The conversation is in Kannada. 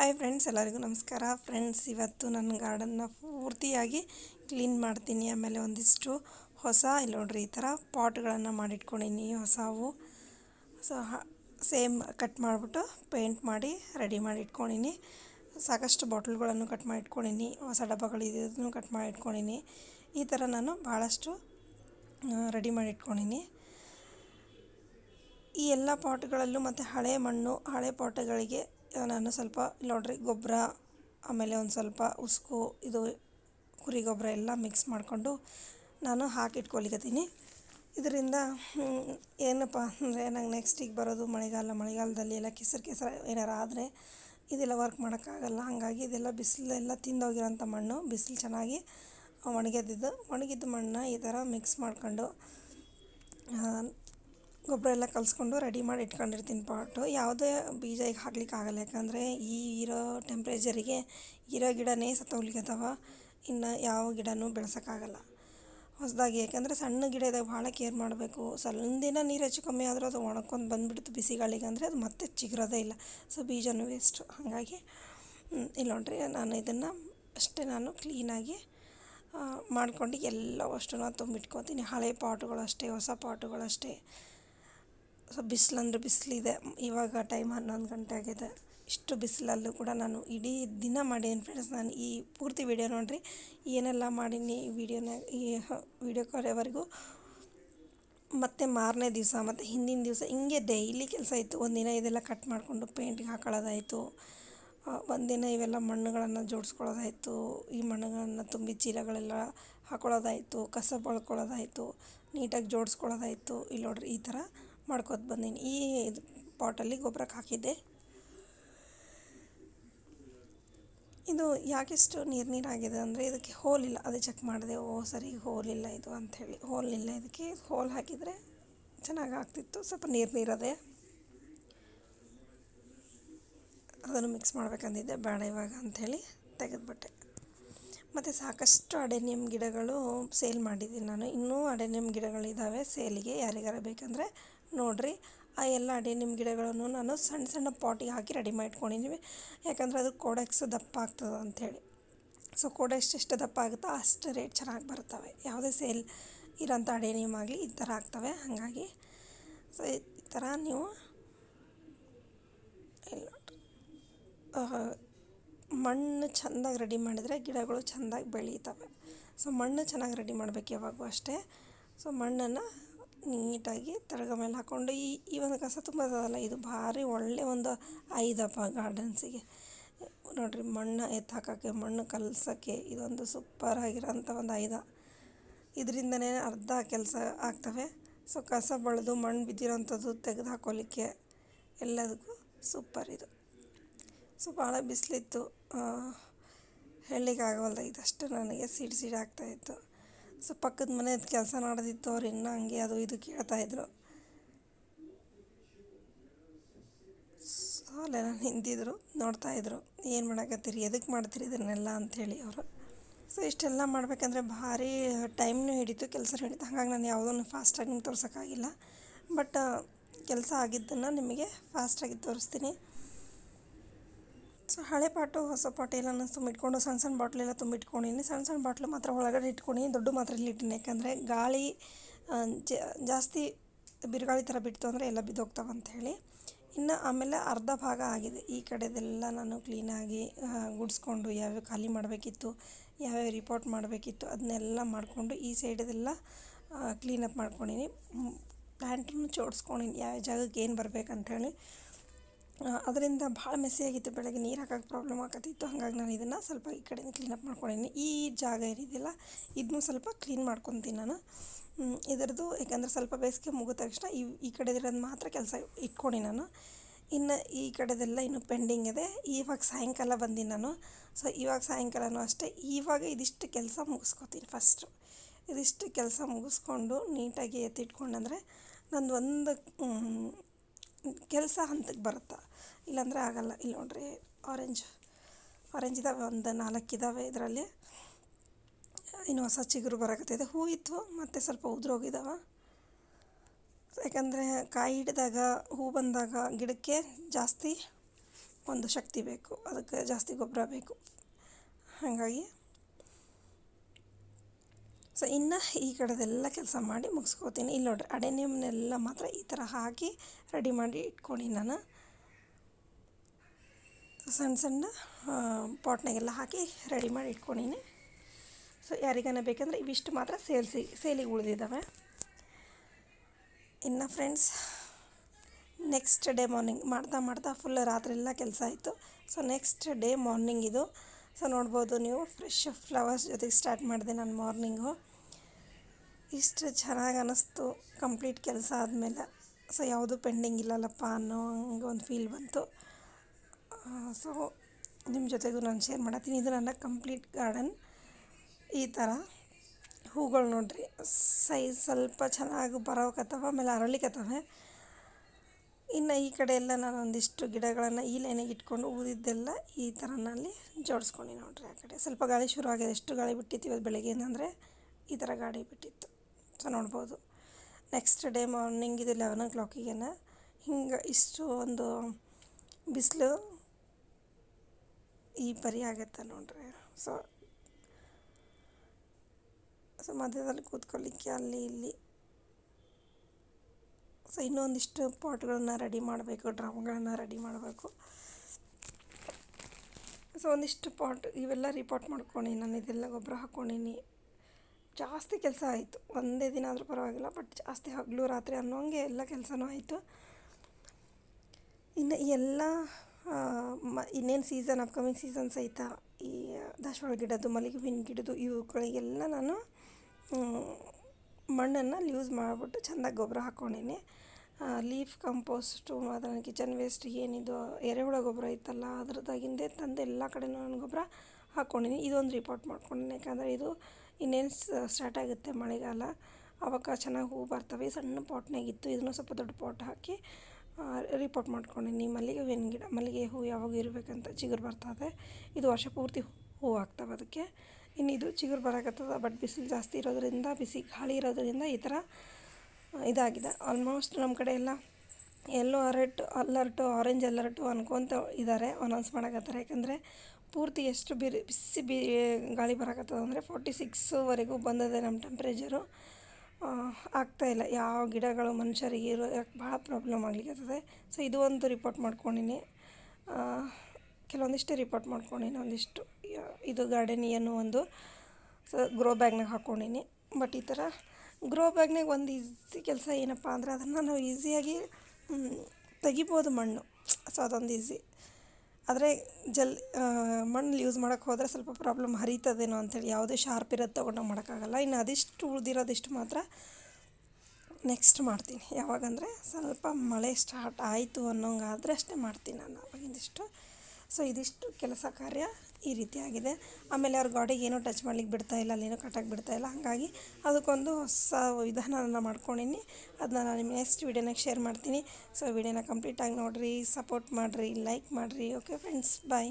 ಹಾಯ್ ಫ್ರೆಂಡ್ಸ್ ಎಲ್ಲರಿಗೂ ನಮಸ್ಕಾರ. ಫ್ರೆಂಡ್ಸ್ ಇವತ್ತು ನನ್ನ ಗಾರ್ಡನ್ನ ಪೂರ್ತಿಯಾಗಿ ಕ್ಲೀನ್ ಮಾಡ್ತೀನಿ. ಆಮೇಲೆ ಒಂದಿಷ್ಟು ಹೊಸ, ಇಲ್ಲಿ ನೋಡ್ರಿ ಈ ಥರ ಪಾಟ್ಗಳನ್ನು ಮಾಡಿಟ್ಕೊಂಡಿನಿ. ಹೊಸವು ಸೊ ಸೇಮ್ ಕಟ್ ಮಾಡಿಬಿಟ್ಟು ಪೇಂಟ್ ಮಾಡಿ ರೆಡಿ ಮಾಡಿ ಇಟ್ಕೊಂಡಿನಿ ಸಾಕಷ್ಟು ಬಾಟ್ಲ್ಗಳನ್ನು ಕಟ್ ಮಾಡಿ ಇಟ್ಕೊಂಡಿನಿ ಹೊಸ ಡಬ್ಬಗಳಿದ್ದನ್ನು ಕಟ್ ಮಾಡಿ ಇಟ್ಕೊಂಡಿನಿ ಈ ಥರ ನಾನು ಭಾಳಷ್ಟು ರೆಡಿ ಮಾಡಿ ಇಟ್ಕೊಂಡಿನಿ ಈ ಎಲ್ಲ ಪಾಟ್ಗಳಲ್ಲೂ ಮತ್ತು ಹಳೆ ಮಣ್ಣು, ಹಳೆ ಪಾಟ್ಗಳಿಗೆ ನಾನು ಸ್ವಲ್ಪ ನೋಡ್ರಿ ಗೊಬ್ಬರ ಆಮೇಲೆ ಒಂದು ಸ್ವಲ್ಪ ಉಸ್ಕು, ಇದು ಕುರಿ ಗೊಬ್ಬರ ಎಲ್ಲ ಮಿಕ್ಸ್ ಮಾಡಿಕೊಂಡು ನಾನು ಹಾಕಿಟ್ಕೊಲಿಕತ್ತೀನಿ ಇದರಿಂದ ಏನಪ್ಪ ಅಂದರೆ ನಂಗೆ ನೆಕ್ಸ್ಟಿಗೆ ಬರೋದು ಮಳೆಗಾಲ, ಮಳೆಗಾಲದಲ್ಲಿ ಎಲ್ಲ ಕೆಸರು ಕೆಸರು ಏನಾರು ಆದರೆ ಇದೆಲ್ಲ ವರ್ಕ್ ಮಾಡೋಕ್ಕಾಗಲ್ಲ. ಹಾಗಾಗಿ ಇದೆಲ್ಲ ಬಿಸಿಲೆಲ್ಲ ತಿಂದೋಗಿರೋಂಥ ಮಣ್ಣು, ಬಿಸಿಲು ಚೆನ್ನಾಗಿ ಒಣಗಿದ್ದು ಒಣಗಿದ್ದ ಮಣ್ಣನ್ನ ಈ ಥರ ಮಿಕ್ಸ್ ಮಾಡ್ಕೊಂಡು ಗೊಬ್ಬರ ಎಲ್ಲ ಕಲಿಸ್ಕೊಂಡು ರೆಡಿ ಮಾಡಿ ಇಟ್ಕೊಂಡಿರ್ತೀನಿ ಪಾಟು ಯಾವುದೇ ಬೀಜ ಈಗ ಹಾಕ್ಲಿಕ್ಕೆ ಆಗಲ್ಲ. ಯಾಕಂದರೆ ಈ ಇರೋ ಟೆಂಪ್ರೇಚರಿಗೆ ಇರೋ ಗಿಡನೇ ಸತ್ತೋಗ್ಲಿಕ್ಕತ್ತವ ಇನ್ನು ಯಾವ ಗಿಡನೂ ಬೆಳೆಸೋಕ್ಕಾಗಲ್ಲ ಹೊಸದಾಗಿ ಯಾಕಂದರೆ ಸಣ್ಣ ಗಿಡ ಇದ್ದಾಗ ಭಾಳ ಕೇರ್ ಮಾಡಬೇಕು. ಸ್ವಲ್ಪ ನೀರು ಹೆಚ್ಚು ಕಮ್ಮಿ ಆದರೂ ಅದು ಒಣಕೊಂಡು ಬಂದುಬಿಡ್ತು ಬಿಸಿಗಾಳಿಗೆ ಅಂದರೆ ಅದು ಮತ್ತೆ ಚಿಗುರೋದೇ ಇಲ್ಲ. ಸೊ ಬೀಜನೂ ವೇಸ್ಟು ಹಾಗಾಗಿ ಇಲ್ಲ ನೋಡ್ರಿ, ನಾನು ಇದನ್ನು ಅಷ್ಟೇ ನಾನು ಕ್ಲೀನಾಗಿ ಮಾಡ್ಕೊಂಡು ಎಲ್ಲ ವಸ್ತುನ ತುಂಬಿಟ್ಕೊತೀನಿ. ಹಳೆ ಪಾಟುಗಳಷ್ಟೇ ಹೊಸ ಪಾಟುಗಳು ಅಷ್ಟೇ ಸೊ ಬಿಸಿಲಂದ್ರೆ ಬಿಸಿಲಿದೆ. ಇವಾಗ ಟೈಮ್ ಹನ್ನೊಂದು ಗಂಟೆ ಆಗಿದೆ. ಇಷ್ಟು ಬಿಸಿಲಲ್ಲೂ ಕೂಡ ನಾನು ಇಡೀ ದಿನ ಮಾಡೀನಿ ಫ್ರೆಂಡ್ಸ್ ನಾನು ಈ ಪೂರ್ತಿ ವಿಡಿಯೋ ನೋಡಿರಿ. ಏನೆಲ್ಲ ಮಾಡೀನಿ ಈ ವಿಡಿಯೋನ ಈ ವಿಡಿಯೋ ಕರೆಯವರೆಗೂ ಮತ್ತು ಮಾರನೇ ದಿವಸ, ಮತ್ತು ಹಿಂದಿನ ದಿವಸ ಹಿಂಗೆ ಡೈಲಿ ಕೆಲಸ ಇತ್ತು. ಒಂದಿನ ಇದೆಲ್ಲ ಕಟ್ ಮಾಡಿಕೊಂಡು ಪೇಂಟಿಗೆ ಹಾಕೊಳ್ಳೋದಾಯಿತು. ಒಂದಿನ ಇವೆಲ್ಲ ಮಣ್ಣುಗಳನ್ನು ಜೋಡಿಸ್ಕೊಳ್ಳೋದಾಯಿತು. ಈ ಮಣ್ಣುಗಳನ್ನು ತುಂಬಿ ಚೀಲಗಳೆಲ್ಲ ಹಾಕೊಳ್ಳೋದಾಯಿತು. ಕಸ ಬಳ್ಕೊಳ್ಳೋದಾಯಿತು. ನೀಟಾಗಿ ಜೋಡಿಸ್ಕೊಳ್ಳೋದಾಯಿತು. ಇಲ್ಲಿ ನೋಡ್ರಿ ಈ ಥರ ಮಾಡ್ಕೊತ ಬಂದೀನಿ. ಈ ಇದು ಪಾಟಲ್ಲಿ ಗೊಬ್ಬರಕ್ಕೆ ಹಾಕಿದ್ದೆ. ಇದು ಯಾಕೆಷ್ಟು ನೀರು ನೀರಾಗಿದೆ ಅಂದರೆ ಇದಕ್ಕೆ ಹೋಲ್ ಇಲ್ಲ. ಅದೇ ಚೆಕ್ ಮಾಡಿದೆ. ಓ, ಸರಿ, ಹೋಲ್ ಇಲ್ಲ ಇದು ಅಂಥೇಳಿ ಇಲ್ಲ ಇದಕ್ಕೆ. ಹೋಲ್ ಹಾಕಿದರೆ ಚೆನ್ನಾಗಿ ಆಗ್ತಿತ್ತು. ಸ್ವಲ್ಪ ನೀರು ನೀರದೆ. ಅದನ್ನು ಮಿಕ್ಸ್ ಮಾಡ್ಬೇಕಂದಿದ್ದೆ. ಬೇಡ ಇವಾಗ ಅಂಥೇಳಿ ತೆಗೆದುಬಿಟ್ಟೆ. ಮತ್ತು ಸಾಕಷ್ಟು ಅಡೆನಿಯಮ್ ಗಿಡಗಳು ಸೇಲ್ ಮಾಡಿದ್ದೀನಿ ನಾನು. ಇನ್ನೂ ಅಡೆನಿಯಮ್ ಗಿಡಗಳಿದ್ದಾವೆ ಸೇಲಿಗೆ ಯಾರಿಗಾರ ಬೇಕಂದರೆ ನೋಡಿರಿ. ಆ ಎಲ್ಲ ಅಡೆನಿಯಮ್ ಗಿಡಗಳನ್ನು ನಾನು ಸಣ್ಣ ಸಣ್ಣ ಪಾಟಿಗೆ ಹಾಕಿ ರೆಡಿ ಮಾಡಿ ಇಟ್ಕೊಂಡಿದ್ದೀವಿ ಯಾಕಂದರೆ ಅದು ಕೋಡೆಕ್ಸ್ ದಪ್ಪ ಆಗ್ತದೆ ಅಂಥೇಳಿ. ಸೊ ಕೋಡೆಕ್ಸ್ ಎಷ್ಟು ದಪ್ಪ ಆಗುತ್ತೋ ಅಷ್ಟು ರೇಟ್ ಚೆನ್ನಾಗಿ ಬರ್ತವೆ ಯಾವುದೇ ಸೇಲ್ ಇರೋಂಥ ಅಡೆನಿಯಮ್ ಆಗಲಿ ಈ ಥರ ಆಗ್ತವೆ. ಹಾಗಾಗಿ ಸೊ ಈ ಥರ ನೀವು ಇಲ್ಲ ಮಣ್ಣು ಚೆಂದಾಗಿ ರೆಡಿ ಮಾಡಿದರೆ ಗಿಡಗಳು ಚೆಂದಾಗಿ ಬೆಳೀತವೆ. ಸೊ ಮಣ್ಣು ಚೆನ್ನಾಗಿ ರೆಡಿ ಮಾಡಬೇಕು ಯಾವಾಗೂ ಅಷ್ಟೇ. ಸೊ ಮಣ್ಣನ್ನು ನೀಟಾಗಿ ತಳಗ ಮೇಲೆ ಹಾಕ್ಕೊಂಡು ಈ ಈ ಒಂದು ಕಸ ತುಂಬೋದಲ್ಲ ಇದು ಭಾರಿ ಒಳ್ಳೆಯ ಒಂದು ಐದಪ್ಪ ಗಾರ್ಡನ್ಸಿಗೆ. ನೋಡಿರಿ ಮಣ್ಣು ಎತ್ತು ಹಾಕೋಕ್ಕೆ, ಮಣ್ಣು ಕಲಸೋಕ್ಕೆ ಇದೊಂದು ಸೂಪರ್ ಆಗಿರೋಂಥ ಒಂದು ಐದ. ಇದರಿಂದನೇ ಅರ್ಧ ಕೆಲಸ ಆಗ್ತವೆ. ಸೊ ಕಸ ಬಳಿದು ಮಣ್ಣು ಬಿದ್ದಿರೋಂಥದ್ದು ತೆಗೆದು ಹಾಕೋಲಿಕ್ಕೆ ಎಲ್ಲದಕ್ಕೂ ಸೂಪರ್ ಇದು. ಸೊ ಭಾಳ ಬಿಸಿಲಿತ್ತು. ಹೇಳಲಿಕ್ಕೆ ಆಗವಲ್ದ ಇದಷ್ಟು ನನಗೆ ಸಿಡಿ ಸಿಡಿ ಆಗ್ತಾಯಿತ್ತು ಸೊ ಪಕ್ಕದ ಮನೆಯದು ಕೆಲಸ ನಡೆದಿತ್ತು, ಅವ್ರು ಇನ್ನೂ ಹಂಗೆ ಅದು ಇದು ಕೇಳ್ತಾಯಿದ್ರು ಸೊ ಅಲ್ಲೆಲ್ಲ ನಿಂತಿದ್ರು ನೋಡ್ತಾಯಿದ್ರು ಏನು ಮಾಡಕತ್ತೀರಿ ಎದಕ್ಕೆ ಮಾಡ್ತೀರಿ ಇದನ್ನೆಲ್ಲ ಅಂಥೇಳಿ ಅವರು. ಸೊ ಇಷ್ಟೆಲ್ಲ ಮಾಡಬೇಕಂದ್ರೆ ಭಾರಿ ಟೈಮ್ನೂ ಹಿಡಿತು, ಕೆಲಸ ಹಿಡಿತು. ಹಾಗಾಗಿ ನಾನು ಯಾವುದನ್ನು ಫಾಸ್ಟಾಗಿ ನಿಮ್ಗೆ ತೋರ್ಸೋಕ್ಕಾಗಿಲ್ಲ. ಬಟ್ ಕೆಲಸ ಆಗಿದ್ದನ್ನು ನಿಮಗೆ ಫಾಸ್ಟಾಗಿ ತೋರಿಸ್ತೀನಿ. ಸೊ ಹಳೆ ಪಾಟು, ಹೊಸ ಪಾಟು ನಾನು ತುಂಬಿಟ್ಕೊಂಡು ಸಣ್ಣ ಸಣ್ಣ ಬಾಟ್ಲೆಲ್ಲ ತುಂಬಿಟ್ಕೊಂಡಿನಿ ಸಣ್ಣ ಸಣ್ಣ ಬಾಟ್ಲು ಮಾತ್ರ ಒಳಗಡೆ ಇಟ್ಕೊಂಡಿನಿ ದೊಡ್ಡ ಮಾತ್ರ ಇಟ್ಟಿನಿ. ಯಾಕಂದರೆ ಗಾಳಿ ಜಾಸ್ತಿ ಬಿರುಗಾಳಿ ಥರ ಬಿಡ್ತು ಅಂದರೆ ಎಲ್ಲ ಬಿದ್ದೋಗ್ತಾವೆ ಅಂಥೇಳಿ. ಇನ್ನು ಆಮೇಲೆ ಅರ್ಧ ಭಾಗ ಆಗಿದೆ. ಈ ಕಡೆದೆಲ್ಲ ನಾನು ಕ್ಲೀನಾಗಿ ಗುಡಿಸ್ಕೊಂಡು ಯಾವ್ಯಾವ ಖಾಲಿ ಮಾಡಬೇಕಿತ್ತು, ಯಾವ್ಯಾವ ರಿಪೋರ್ಟ್ ಮಾಡಬೇಕಿತ್ತು, ಅದನ್ನೆಲ್ಲ ಮಾಡಿಕೊಂಡು ಈ ಸೈಡದೆಲ್ಲ ಕ್ಲೀನಪ್ ಮಾಡ್ಕೊಂಡಿನಿ. ಪ್ಲ್ಯಾಂಟನ್ನು ಜೋಡಿಸ್ಕೊಂಡಿನಿ ಯಾವ ಜಾಗಕ್ಕೆ ಏನು ಬರಬೇಕಂಥೇಳಿ. ಅದರಿಂದ ಭಾಳ ಮೆಸ್ಸಿಯಾಗಿತ್ತು ಬೆಳಗ್ಗೆ ನೀರು ಹಾಕೋಕೆ ಪ್ರಾಬ್ಲಮ್ ಆಗತ್ತಿತ್ತು ಹಾಗಾಗಿ ನಾನು ಇದನ್ನು ಸ್ವಲ್ಪ ಈ ಕಡೆಯಿಂದ ಕ್ಲೀನಪ್ ಮಾಡ್ಕೊಂಡಿನಿ. ಈ ಜಾಗ ಏನಿದೆಯಲ್ಲ ಇದನ್ನೂ ಸ್ವಲ್ಪ ಕ್ಲೀನ್ ಮಾಡ್ಕೊತೀನಿ ನಾನು. ಇದರದ್ದು ಯಾಕಂದರೆ ಸ್ವಲ್ಪ ಬೇಸಿಗೆ ಮುಗಿದ ತಕ್ಷಣ ಈ ಈ ಕಡೆದಿರೋದು ಮಾತ್ರ ಕೆಲಸ ಇಟ್ಕೊಂಡು ನಾನು. ಇನ್ನು ಈ ಕಡೆದೆಲ್ಲ ಇನ್ನೂ ಪೆಂಡಿಂಗ್ ಇದೆ. ಇವಾಗ ಸಾಯಂಕಾಲ ಬಂದೀನಿ ನಾನು. ಸೊ ಇವಾಗ ಸಾಯಂಕಾಲನೂ ಅಷ್ಟೇ. ಇವಾಗ ಇದಿಷ್ಟು ಕೆಲಸ ಮುಗಿಸ್ಕೊತೀನಿ ಫಸ್ಟು ಇದಿಷ್ಟು ಕೆಲಸ ಮುಗಿಸ್ಕೊಂಡು ನೀಟಾಗಿ ಎತ್ತಿಟ್ಕೊಂಡಂದರೆ ನಂದು ಒಂದು ಕೆಲಸ ಹಂತಕ್ಕೆ ಬರುತ್ತೆ? ಇಲ್ಲಾಂದರೆ ಆಗಲ್ಲ. ಇಲ್ಲಿ ನೋಡ್ರಿ ಆರೆಂಜ್ ಆರೆಂಜ್ ಇದಾವೆ, ಒಂದು ನಾಲ್ಕು ಇದ್ದಾವೆ ಇದರಲ್ಲಿ. ಇನ್ನು ಹೊಸ ಚಿಗುರು ಬರಕತ್ತಿದೆ ಹೂ ಇತ್ತು, ಮತ್ತು ಸ್ವಲ್ಪ ಉದುರೋಗಿದ್ದಾವೆ ಯಾಕಂದರೆ ಕಾಯಿ ಹಿಡಿದಾಗ, ಹೂ ಬಂದಾಗ ಗಿಡಕ್ಕೆ ಜಾಸ್ತಿ ಒಂದು ಶಕ್ತಿ ಬೇಕು. ಅದಕ್ಕೆ ಜಾಸ್ತಿ ಗೊಬ್ಬರ ಬೇಕು. ಹಾಗಾಗಿ ಸೊ ಇನ್ನು ಈ ಕಡೆದೆಲ್ಲ ಕೆಲಸ ಮಾಡಿ ಮುಗಿಸ್ಕೋತೀನಿ. ಇಲ್ಲಿ ನೋಡ್ರಿ ಅಡೆನಿಯಮ್ನೆಲ್ಲ ಮಾತ್ರ ಈ ಥರ ಹಾಕಿ ರೆಡಿ ಮಾಡಿ ಇಟ್ಕೊಂಡು ನಾನು. ಸಣ್ಣ ಸಣ್ಣ ಪಾಟ್ನಾಗೆಲ್ಲ ಹಾಕಿ ರೆಡಿ ಮಾಡಿ ಇಟ್ಕೊಂಡೀನಿ ಸೊ ಯಾರಿಗಾನ ಬೇಕಂದರೆ ಇವಿಷ್ಟು ಮಾತ್ರ ಸೇಲ್ಸಿ, ಸೇಲಿಗೆ ಉಳಿದಿದ್ದಾವೆ ಇನ್ನು ಫ್ರೆಂಡ್ಸ್ ನೆಕ್ಸ್ಟ್ ಡೇ ಮಾರ್ನಿಂಗ್ ಮಾಡ್ತಾ ಮಾಡ್ತಾ ಫುಲ್ ರಾತ್ರಿ ಎಲ್ಲ ಕೆಲಸ ಆಯಿತು. ಸೊ ನೆಕ್ಸ್ಟ್ ಡೇ ಮಾರ್ನಿಂಗ್ ಇದು. ಸೊ ನೋಡ್ಬೋದು ನೀವು ಫ್ರೆಶ್ ಫ್ಲವರ್ಸ್ ಜೊತೆಗೆ ಸ್ಟಾರ್ಟ್ ಮಾಡಿದೆ ನಾನು ಮಾರ್ನಿಂಗು ಇಷ್ಟು ಚೆನ್ನಾಗಿ ಅನ್ನಿಸ್ತು ಕಂಪ್ಲೀಟ್ ಕೆಲಸ ಆದಮೇಲೆ. ಸೊ ಯಾವುದೂ ಪೆಂಡಿಂಗ್ ಇಲ್ಲಲ್ಲಪ್ಪ ಅನ್ನೋ ಹಂಗೆ ಒಂದು ಫೀಲ್ ಬಂತು. ಸೊ ನಿಮ್ಮ ಜೊತೆಗೂ ನಾನು ಶೇರ್ ಮಾಡತ್ತೀನಿ. ಇದು ನನ್ನ ಕಂಪ್ಲೀಟ್ ಗಾರ್ಡನ್ ಈ ಥರ ಹೂಗಳು ನೋಡ್ರಿ ಸೈಜ್ ಸ್ವಲ್ಪ ಚೆನ್ನಾಗಿ ಬರೋಕತ್ತವ, ಆಮೇಲೆ ಅರಳಿಕತ್ತವೆ. ಇನ್ನು ಈ ಕಡೆ ಎಲ್ಲ ನಾನು ಒಂದಿಷ್ಟು ಗಿಡಗಳನ್ನು ಈ ಲೈನಿಗೆ ಇಟ್ಕೊಂಡು ಊದಿದ್ದೆಲ್ಲ ಈ ಥರನಲ್ಲಿ ಜೋಡಿಸ್ಕೊಂಡು ನೋಡ್ರಿ ಆ ಕಡೆ. ಸ್ವಲ್ಪ ಗಾಳಿ ಶುರು ಆಗಿದೆ. ಎಷ್ಟು ಗಾಳಿ ಬಿಟ್ಟಿತ್ತು ಇವತ್ತು ಬೆಳಗ್ಗೆಯಿಂದ ಅಂದರೆ ಈ ಥರ ಗಾಳಿ ಬಿಟ್ಟಿತ್ತು. ಸೊ ನೋಡ್ಬೋದು. ನೆಕ್ಸ್ಟ್ ಡೇ ಮಾರ್ನಿಂಗ್ ಇದು ಲೆವೆನ್ ಓ ಕ್ಲಾಕಿಗೆನ ಹಿಂಗೆ ಇಷ್ಟು ಒಂದು ಬಿಸಿಲು ಈ ಪರಿ ಆಗತ್ತೆ ನೋಡ್ರಿ. ಸೊ ಸೊ ಮಧ್ಯದಲ್ಲಿ ಕೂತ್ಕೊಳ್ಳಿಕ್ಕೆ ಅಲ್ಲಿ ಇಲ್ಲಿ. ಸೊ ಇನ್ನೊಂದಿಷ್ಟು ಪಾಟ್ಗಳನ್ನ ರೆಡಿ ಮಾಡಬೇಕು, ಡ್ರಮ್ಗಳನ್ನ ರೆಡಿ ಮಾಡಬೇಕು. ಸೊ ಒಂದಿಷ್ಟು ಪಾಟ್ ಇವೆಲ್ಲ ರಿಪೋರ್ಟ್ ಮಾಡ್ಕೊಂಡು ನಾನು ಇದೆಲ್ಲ ಗೊಬ್ಬರ ಹಾಕ್ಕೊಂಡೀನಿ ಜಾಸ್ತಿ ಕೆಲಸ ಆಯಿತು. ಒಂದೇ ದಿನ ಆದರೂ ಪರವಾಗಿಲ್ಲ ಬಟ್ ಜಾಸ್ತಿ ಹಗಲು ರಾತ್ರಿ ಅನ್ನೋಂಗೆ ಎಲ್ಲ ಕೆಲಸನೂ ಆಯಿತು. ಇನ್ನು ಎಲ್ಲ ಮ, ಇನ್ನೇನು ಸೀಸನ್ ಅಪ್ಕಮಿಂಗ್ ಸೀಸನ್ ಸಹಿತ ಈ ದಾಸವಾಳ ಗಿಡದ್ದು ಮಲ್ಲಿಗೆ ಹೂವಿನ ಗಿಡದ್ದು, ಇವುಗಳಿಗೆಲ್ಲ ನಾನು ಮಣ್ಣನ್ನು ಯೂಸ್ ಮಾಡಿಬಿಟ್ಟು ಚೆಂದಾಗಿ ಗೊಬ್ಬರ ಹಾಕ್ಕೊಂಡೀನಿ ಲೀಫ್ ಕಂಪೋಸ್ಟು ಮತ್ತು ಕಿಚನ್ ವೇಸ್ಟ್ ಏನಿದು, ಎರೆಹುಳ ಗೊಬ್ಬರ ಇತ್ತಲ್ಲ, ಅದ್ರದ್ದಾಗಿಂದೇ ತಂದು ಎಲ್ಲ ಕಡೆನೂ ನಾನು ಗೊಬ್ಬರ ಹಾಕ್ಕೊಂಡೀನಿ ಇದೊಂದು ರಿಪೋರ್ಟ್ ಮಾಡ್ಕೊಂಡಿನಿ. ಯಾಕಂದರೆ ಇದು ಇನ್ನೇನು ಸ್ಟಾರ್ಟ್ ಆಗುತ್ತೆ ಮಳೆಗಾಲ? ಅವಾಗ ಚೆನ್ನಾಗಿ ಹೂ ಬರ್ತವೆ, ಸಣ್ಣ ಪಾಟ್ನಾಗಿತ್ತು ಇದನ್ನು ಸ್ವಲ್ಪ ದೊಡ್ಡ ಪಾಟ್ ಹಾಕಿ ರಿಪೋರ್ಟ್ ಮಾಡ್ಕೊಂಡೀನಿ ಮಲ್ಲಿಗೆ ಹೂವಿನ ಗಿಡ, ಮಲ್ಲಿಗೆ ಹೂ ಯಾವಾಗ ಇರಬೇಕಂತ ಚಿಗುರು ಬರ್ತದೆ. ಇದು ವರ್ಷ ಪೂರ್ತಿ ಹೂ ಆಗ್ತವೆ ಅದಕ್ಕೆ ಇನ್ನು ಇದು ಚಿಗುರು ಬರಕತ್ತದ ಬಟ್ ಬಿಸಿಲು ಜಾಸ್ತಿ ಇರೋದರಿಂದ, ಬಿಸಿ ಗಾಳಿ ಇರೋದರಿಂದ ಈ ಥರ ಇದಾಗಿದೆ. ಆಲ್ಮೋಸ್ಟ್ ನಮ್ಮ ಕಡೆ ಎಲ್ಲ yellow alert alert orange alert ಅನ್ಕೊತ ಇದ್ದಾರೆ ಅನೌನ್ಸ್ ಮಾಡಕತ್ತಾರೆ. ಯಾಕಂದರೆ ಪೂರ್ತಿ ಎಷ್ಟು ಬಿರಿ, ಬಿಸಿ ಬಿ, ಗಾಳಿ ಬರಕತ್ತದ ಅಂದರೆ ಫೋರ್ಟಿ ಸಿಕ್ಸ್ವರೆಗೂ ಬಂದದೆ ನಮ್ಮ ಟೆಂಪ್ರೇಚರು ಆಗ್ತಾಯಿಲ್ಲ ಯಾವ ಗಿಡಗಳು, ಮನುಷ್ಯರಿಗೆ ಇರೋ ಭಾಳ ಪ್ರಾಬ್ಲಮ್ ಆಗ್ಲಿಕ್ಕತ್ತದೆ ಸೊ ಇದು ಒಂದು ರಿಪೋರ್ಟ್ ಮಾಡ್ಕೊಂಡಿನಿ. ಕೆಲವೊಂದಿಷ್ಟು ರಿಪೋರ್ಟ್ ಮಾಡ್ಕೊಂಡಿನಿ. ಒಂದಿಷ್ಟು ಇದು ಗಾರ್ಡನಿಯನ್ನು ಒಂದು, ಸೊ ಗ್ರೋ ಬ್ಯಾಗ್ನಾಗ ಹಾಕ್ಕೊಂಡಿನಿ ಬಟ್ ಈ ಥರ ಗ್ರೋ ಬ್ಯಾಗ್ನಾಗ ಒಂದು ಈಸಿ ಕೆಲಸ ಏನಪ್ಪ ಅಂದ್ರೆ ಅದನ್ನು ನಾವು ಈಸಿಯಾಗಿ ತೆಗಿಬೋದು ಮಣ್ಣು. ಸೊ ಅದೊಂದು ಈಸಿ ಆದರೆ ಜಲ್ ಮಣ್ಣು ಯೂಸ್ ಮಾಡೋಕ್ಕೆ ಹೋದರೆ ಸ್ವಲ್ಪ ಪ್ರಾಬ್ಲಮ್ ಹರಿತದೇನೋ ಅಂಥೇಳಿ ಯಾವುದೇ ಶಾರ್ಪ್ ಇರೋದು ತೊಗೊಂಡು ಮಾಡೋಕ್ಕಾಗಲ್ಲ. ಇನ್ನು ಅದಿಷ್ಟು ಉಳಿದಿರೋದಿಷ್ಟು ಮಾತ್ರ ನೆಕ್ಸ್ಟ್ ಮಾಡ್ತೀನಿ. ಯಾವಾಗಂದರೆ ಸ್ವಲ್ಪ ಮಳೆ ಸ್ಟಾರ್ಟ್ ಆಯಿತು ಅನ್ನೋಂಗಾದರೆ ಅಷ್ಟೇ ಮಾಡ್ತೀನಿ ನಾನು ಅವಾಗಿಂದಿಷ್ಟು. ಸೊ ಇದಿಷ್ಟು ಕೆಲಸ ಕಾರ್ಯ ಈ ರೀತಿ ಆಗಿದೆ ಆಮೇಲೆ ಅವ್ರ ಗಾಡಿಗೆ ಏನೂ ಟಚ್ ಮಾಡ್ಲಿಕ್ಕೆ ಬಿಡ್ತಾ ಇಲ್ಲ, ಅಲ್ಲೇನೂ ಕಟ್ಟಕ್ಕೆ ಬಿಡ್ತಾಯಿಲ್ಲ ಹಾಗಾಗಿ ಅದಕ್ಕೊಂದು ಹೊಸ ವಿಧಾನನ ಮಾಡ್ಕೊಂಡಿನಿ. ಅದನ್ನ ನಾನು ನಿಮ್ಮ ನೆಕ್ಸ್ಟ್ ವೀಡಿಯೋನಾಗ ಶೇರ್ ಮಾಡ್ತೀನಿ. ಸೊ ವಿಡಿಯೋನ ಕಂಪ್ಲೀಟಾಗಿ ನೋಡಿರಿ ಸಪೋರ್ಟ್ ಮಾಡಿರಿ ಲೈಕ್ ಮಾಡಿರಿ. Okay friends bye